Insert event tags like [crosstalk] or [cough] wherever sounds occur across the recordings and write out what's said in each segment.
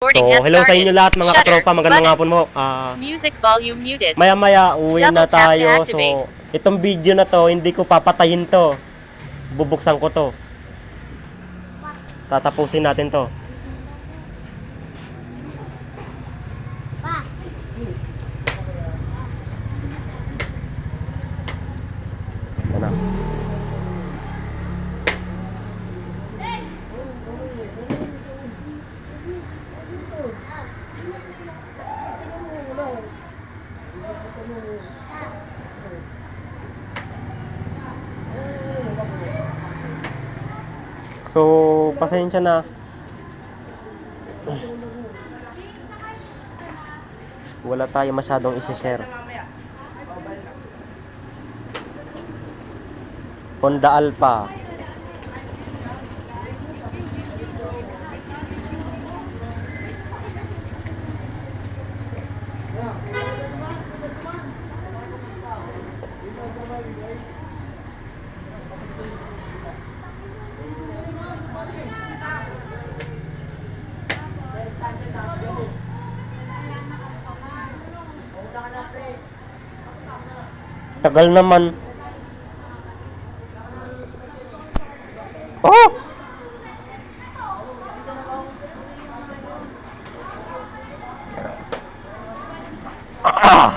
So, hello sa inyo lahat mga katropa, magandang hapon mo. Ah, Music volume muted. maya-maya uwi na Double to tayo. So, itong video na to, hindi ko papatayin to. Bubuksan ko to. Tatapusin natin to. So, pasensya na. Wala tayo masyadong isi-share. Honda Alpha. Tagal naman. Oh! Ah!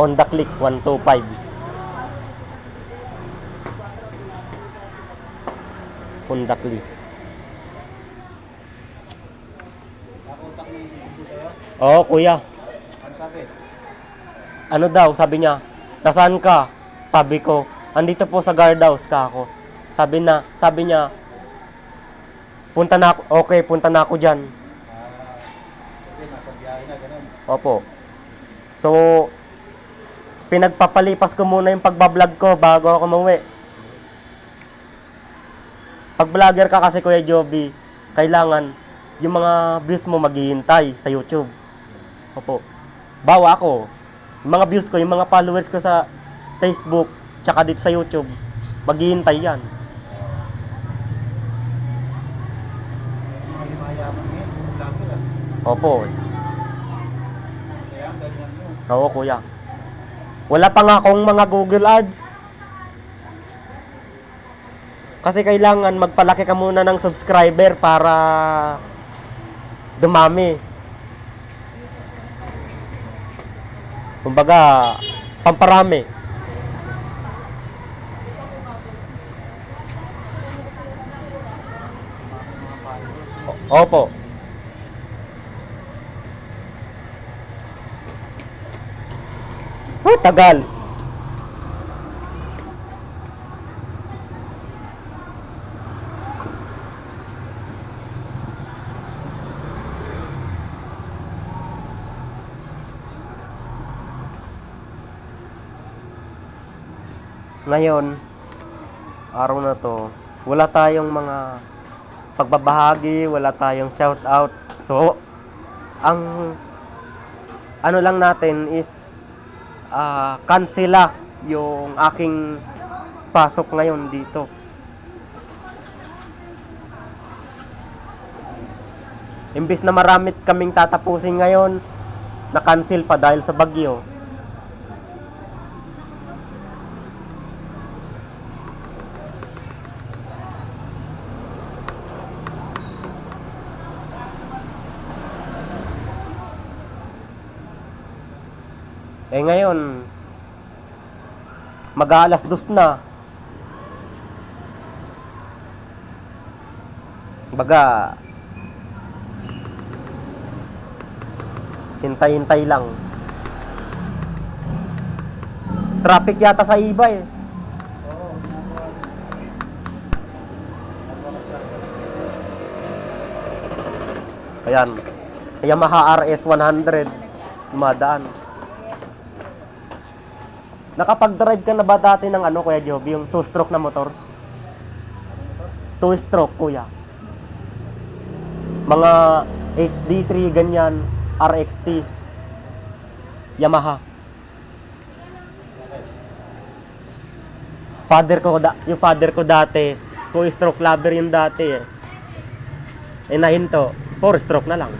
Honda Click 125. Honda Click. Oo, kuya. Ano daw, sabi niya, nasaan ka? Sabi ko, andito po sa guardhouse ka ako. Sabi na, sabi niya, punta na ako, okay, punta na ako dyan. Opo. So, pinagpapalipas ko muna yung pagbablog ko bago ako umuwi. Pag vlogger ka kasi Kuya Joby, kailangan yung mga views mo maghihintay sa YouTube. Opo. Bawa ako. Yung mga views ko, yung mga followers ko sa Facebook, tsaka dito sa YouTube, maghihintay yan. Opo. Oo, kuya. Wala pa nga akong mga Google Ads. Kasi kailangan magpalaki ka muna ng subscriber para dumami. Kumbaga, pamparami. Opo. Oh, tagal. Ngayon, araw na to, wala tayong mga pagbabahagi, wala tayong shout out. So, ang ano lang natin is ah kansela yung aking pasok ngayon dito. Imbis na marami kaming tatapusin ngayon, na-cancel pa dahil sa bagyo. Eh ngayon, mag-aalas dos na. Baga, hintay-hintay lang. Traffic yata sa iba eh. Ayan. Yamaha RS 100. Dumadaan. Nakapag-drive ka na ba dati ng ano, Kuya Joby, yung two-stroke na motor? Two-stroke, kuya. Mga HD3, ganyan. RXT. Yamaha. Father ko, da, yung father ko dati, two stroke lover yung dati eh. Eh nahinto, four stroke na lang.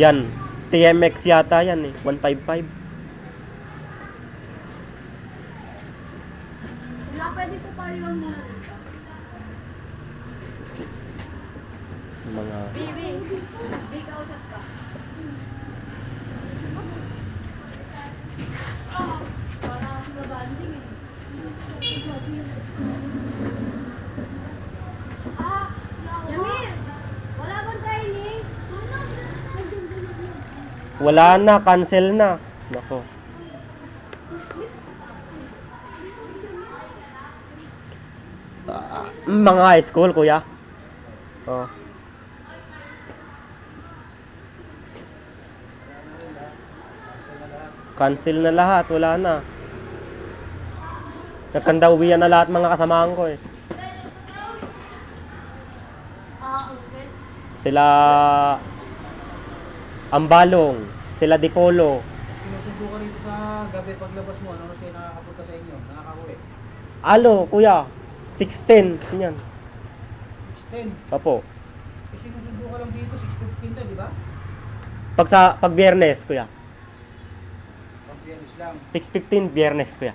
Yan, TMX yata yan eh, 155. Wala, pwede po paliwan muna dito. Mga Baby, baby, kausap ka. Ah, para kasi kabanding eh. Ah, Yamir! Wala bang training? Wala na, cancel na. Nako. Ah, mga high school, kuya. Oh. Cancel na lahat, wala na. Nagkandauwian na lahat mga kasamahan ko eh. Sila Ambalong, sila Dipolo, Sinusundo ka rito sa gabi paglabas mo, ano kayo nakakapunta sa inyo, nakakauwi. Alo, kuya, 610, yan. 10. Opo. Eh, sinusundo ka lang dito, 6.15 na, di ba? Pag sa pag biyernes, kuya. Pag biyernes lang. 6.15 biyernes, kuya.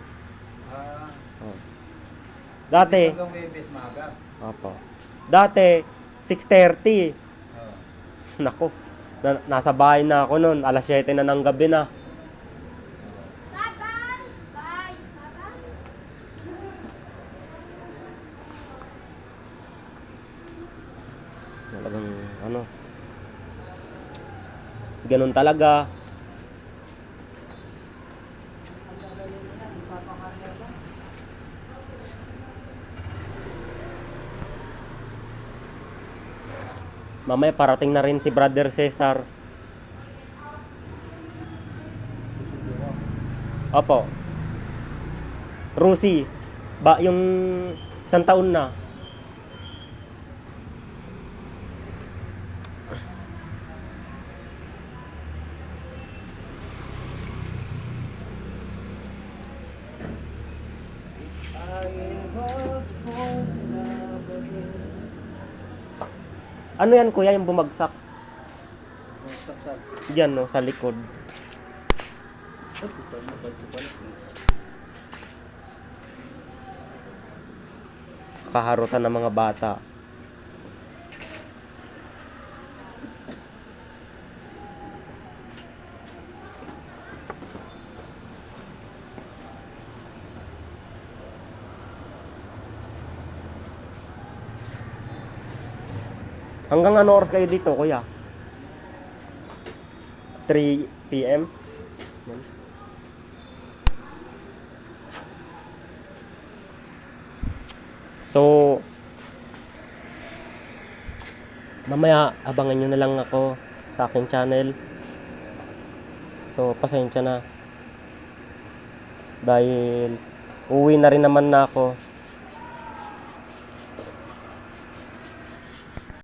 Ah, Oh. Dati, hanggang Webes, maaga. opo. Dati, 6.30. Oh. [laughs] Nako, na, nasa bahay na ako noon. Alas 7 na ng gabi na. Talagang, ano, ganun talaga. Mamaya parating na rin si Brother Cesar. Opo. Rusi. Ba, yung isang taon na. Ano yan kuya yung bumagsak? Saksak. Diyan no, sa likod. Kaharutan ng mga bata. Hanggang ano oras kayo dito, kuya? 3 p.m. So, mamaya abangan nyo na lang ako sa aking channel. So, pasensya na. Dahil uwi na rin naman na ako.